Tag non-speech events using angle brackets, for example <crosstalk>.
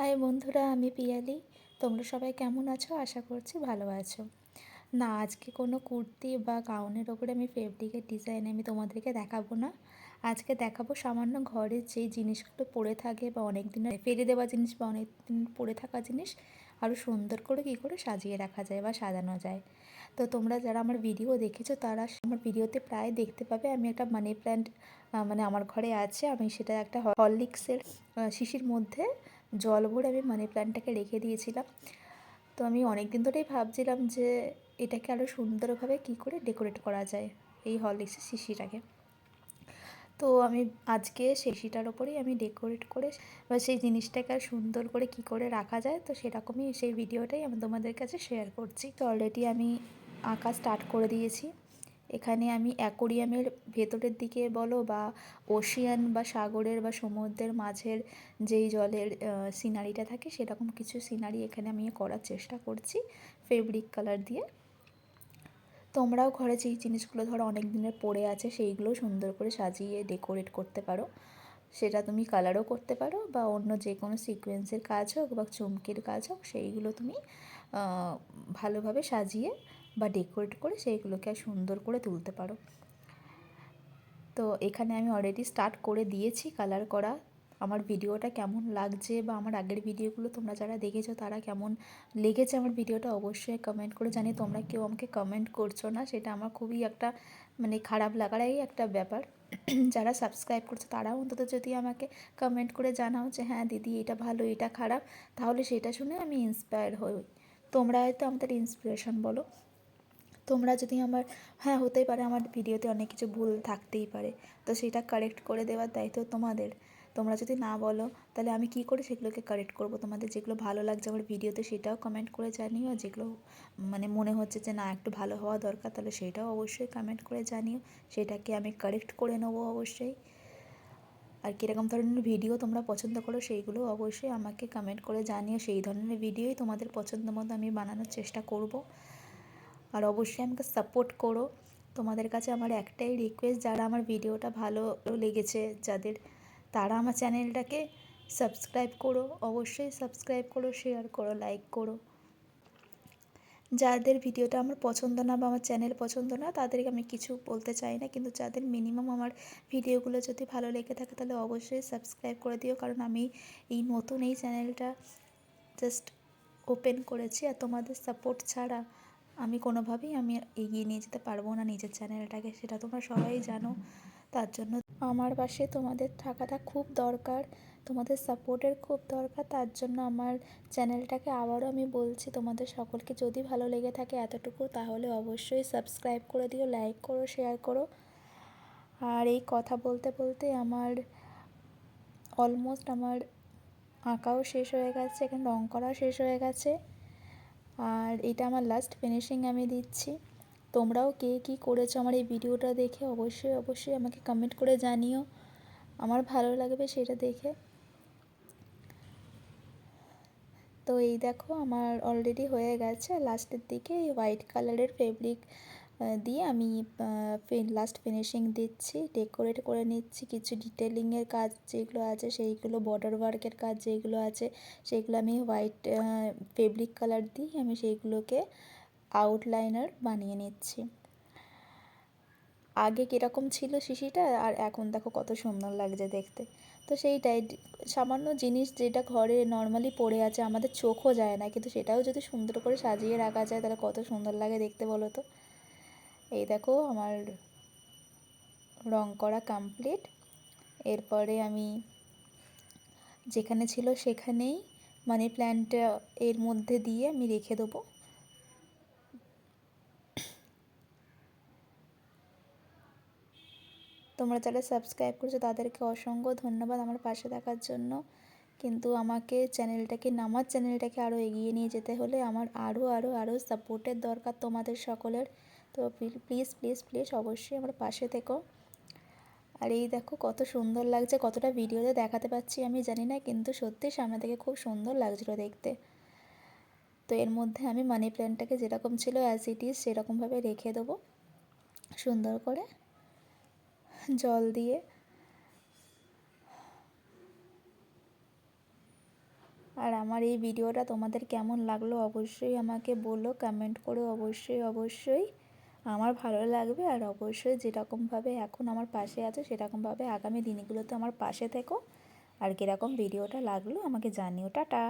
High বন্ধুরা, আমি পিয়ালি। তোমরা সবাই কেমন আছো? আশা করছি ভালো আছো। না, আজকে কোনো কুর্তি বা গাউনের ওপরে আমি ফেব্রিকের ডিজাইন আমি তোমাদেরকে দেখাবো না। আজকে দেখাবো সামান্য ঘরের যেই জিনিসগুলো পড়ে থাকে বা অনেক দিনের ফেলে দেওয়া জিনিস বা অনেক দিন পড়ে থাকা জিনিস আরও সুন্দর করে কী করে সাজিয়ে রাখা যায় বা সাজানো যায়। তো তোমরা যারা আমার ভিডিও দেখেছ, তারা আমার ভিডিওতে প্রায় দেখতে পাবে আমি একটা মানি প্ল্যান্ট মানে আমার ঘরে আছে। আমি সেটা একটা হরলিক্সের শিশির মধ্যে জল ভরে আমি মানি প্ল্যান্টটাকে রেখে দিয়েছিলাম। তো আমি অনেক দিন ধরেই ভাবছিলাম যে এটাকে আরও সুন্দরভাবে কী করে ডেকোরেট করা যায় এই হরলিক্সের শিশিটাকে তো আমি আজকে শিশিটার ওপরেই আমি ডেকোরেট করে বা সেই জিনিসটাকে আর সুন্দর করে কি করে রাখা যায়, তো সেরকমই সেই ভিডিওটাই আমি তোমাদের কাছে শেয়ার করছি। তো অলরেডি আমি আঁকা স্টার্ট করে দিয়েছি। এখানে আমি অ্যাকোরিয়ামের ভেতরের দিকে বলো বা ওশিয়ান বা সাগরের বা সমুদ্রের মাঝের যেই জলের সিনারিটা থাকে সেরকম কিছু সিনারি এখানে আমি করার চেষ্টা করছি ফেব্রিক কালার দিয়ে। তোমরাও ঘরে যেই জিনিসগুলো ধরো অনেক দিনের পড়ে আছে সেইগুলো সুন্দর করে সাজিয়ে ডেকোরেট করতে পারো। সেটা তুমি কালারও করতে পারো বা অন্য যে কোনো সিকোয়েন্সের কাজ হোক বা চমকের কাজ হোক সেইগুলো তুমি ভালোভাবে সাজিয়ে বা ডেকোরেট করে সেইগুলোকে সুন্দর করে তুলতে পারো। তো এখানে আমি অলরেডি স্টার্ট করে দিয়েছি কালার করা। আমার ভিডিওটা কেমন লাগছে বা আমার আগের ভিডিওগুলো তোমরা যারা দেখেছ তারা কেমন লেগেছে আমার ভিডিওটা অবশ্যই কমেন্ট করে জানি তোমরা কেউ আমাকে কমেন্ট করছ না, সেটা আমার খুবই একটা মানে খারাপ লাগারই একটা ব্যাপার। <clears throat> যারা সাবস্ক্রাইব করছ তারাও অন্তত যদি আমাকে কমেন্ট করে জানাও যে হ্যাঁ দিদি এটা ভালো, এটা খারাপ, তাহলে সেটা শুনে আমি ইন্সপায়ার হই। তোমরা হয়তো আমাদের ইন্সপিরেশন বলো। তোমরা যদি আমার হ্যাঁ হতেই পারে আমার ভিডিওতে অনেক কিছু ভুল থাকতেই পারে। তো সেটা কারেক্ট করে দেওয়ার দায়িত্ব তোমাদের। তোমরা যদি না বলো, তাহলে আমি কি করে সেগুলোকে কারেক্ট করব? তোমাদের যেগুলো ভালো লাগছে আমার ভিডিওতে সেটাও কমেন্ট করে জানিও। যেগুলো মানে মনে হচ্ছে যে না, একটু ভালো হওয়া দরকার, তাহলে সেটাও অবশ্যই কমেন্ট করে জানিও। সেটাকে আমি কারেক্ট করে নেব অবশ্যই। আর কীরকম ধরনের ভিডিও তোমরা পছন্দ করো সেইগুলো অবশ্যই আমাকে কমেন্ট করে জানিও। সেই ধরনের ভিডিওই তোমাদের পছন্দ মতো আমি বানানোর চেষ্টা করব। আর অবশ্যই আমাকে সাপোর্ট করো। তোমাদের কাছে আমার একটাই রিকোয়েস্ট যারা আমার ভিডিওটা ভালো লেগেছে, যাদের, তারা আমার চ্যানেলটাকে সাবস্ক্রাইব করো। অবশ্যই সাবস্ক্রাইব করো শেয়ার করো লাইক করো। যাদের ভিডিওটা আমার পছন্দ না বা আমার চ্যানেল পছন্দ না, তাদেরকে আমি কিছু বলতে চাই না। কিন্তু যাদের মিনিমাম আমার ভিডিওগুলো যদি ভালো লেগে থাকে, তাহলে অবশ্যই সাবস্ক্রাইব করে দিও। কারণ আমি এই নতুন এই চ্যানেলটা জাস্ট ওপেন করেছি আর তোমাদের সাপোর্ট ছাড়া আমি কোনোভাবেই আমি এগিয়ে নিয়ে যেতে পারব না নিজের চ্যানেলটাকে। সেটা তোমরা সবাই জানো। তার জন্য আমার পাশে তোমাদের থাকাটা খুব দরকার, তোমাদের সাপোর্টের খুব দরকার, তার জন্য আমার চ্যানেলটাকে আবারও আমি বলছি, তোমাদের সকলকে যদি ভালো লেগে থাকে এতটুকু, তাহলে অবশ্যই সাবস্ক্রাইব করে দিও লাইক করো শেয়ার করো। আর এই কথা বলতে বলতে আমার অলমোস্ট আমার আঁকাও শেষ হয়ে গেছে, এখানে রঙ করাও শেষ হয়ে গেছে। আর এটা আমার লাস্ট ফিনিশিং আমি দিচ্ছি। তোমরাও কে কী করেছ আমার এই ভিডিওটা দেখে অবশ্যই অবশ্যই আমাকে কমেন্ট করে জানিও। আমার ভালো লাগবে সেটা দেখে। তো এই দেখো, আমার অলরেডি হয়ে গেছে। লাস্টের দিকে এই হোয়াইট কালারের ফেব্রিক দিয়ে আমি লাস্ট ফিনিশিং দিচ্ছি। ডেকোরেট করে নিচ্ছি। কিছু ডিটেলিংয়ের কাজ যেগুলো আছে, সেইগুলো বর্ডার ওয়ার্কের কাজ যেগুলো আছে, সেগুলো আমি হোয়াইট ফেব্রিক কালার দিই আমি সেইগুলোকে আউটলাইনার বানিয়ে নিচ্ছি। আগে কীরকম ছিল শিশিটা আর এখন দেখো কত সুন্দর লাগছে দেখতে। তো সেইটাই সামান্য জিনিস যেটা ঘরে নর্মালি পড়ে আছে, আমাদের চোখও যায় না, কিন্তু সেটাও যদি সুন্দর করে সাজিয়ে রাখা যায়, তাহলে কত সুন্দর লাগে দেখতে বলো তো। এই দেখো আমার রং করা কমপ্লিট এরপরে আমি যেখানে ছিল সেখানেই মানি প্ল্যান্টটা এর মধ্যে দিয়ে আমি রেখে দেবো। তোমরা যারা সাবস্ক্রাইব করেছ, তাদেরকে অসংখ্য ধন্যবাদ আমার পাশে থাকার জন্য। কিন্তু আমাকে চ্যানেলটাকে আমার চ্যানেলটাকে আরও এগিয়ে নিয়ে যেতে হলে আমার আরও আরও আরও সাপোর্টের দরকার তোমাদের সকলের। তো প্লিজ প্লিজ প্লিজ অবশ্যই আমার পাশে থেকো। আর এই দেখো কত সুন্দর লাগছে, কতটা ভিডিওতে দেখাতে পাচ্ছি আমি জানি না, কিন্তু সত্যি সামনে থেকে খুব সুন্দর লাগছিল দেখতে। তো এর মধ্যে আমি মানি প্ল্যান্টটাকে যেরকম ছিল অ্যাজ ইট ইজ সেরকমভাবে রেখে দেবো। সুন্দর করে। জল দিয়ে। আর আমার এই ভিডিওটা তোমাদের কেমন লাগল অবশ্যই আমাকে বলো কমেন্ট করে অবশ্যই অবশ্যই। আমার ভালো লাগবে আর অবশ্যই যেরকমভাবে এখন আমার পাশে আছে, সেরকমভাবে আগামী দিনগুলোতে আমার পাশে থেকো। আর কীরকম ভিডিওটা লাগল আমাকে জানিও। টাটা।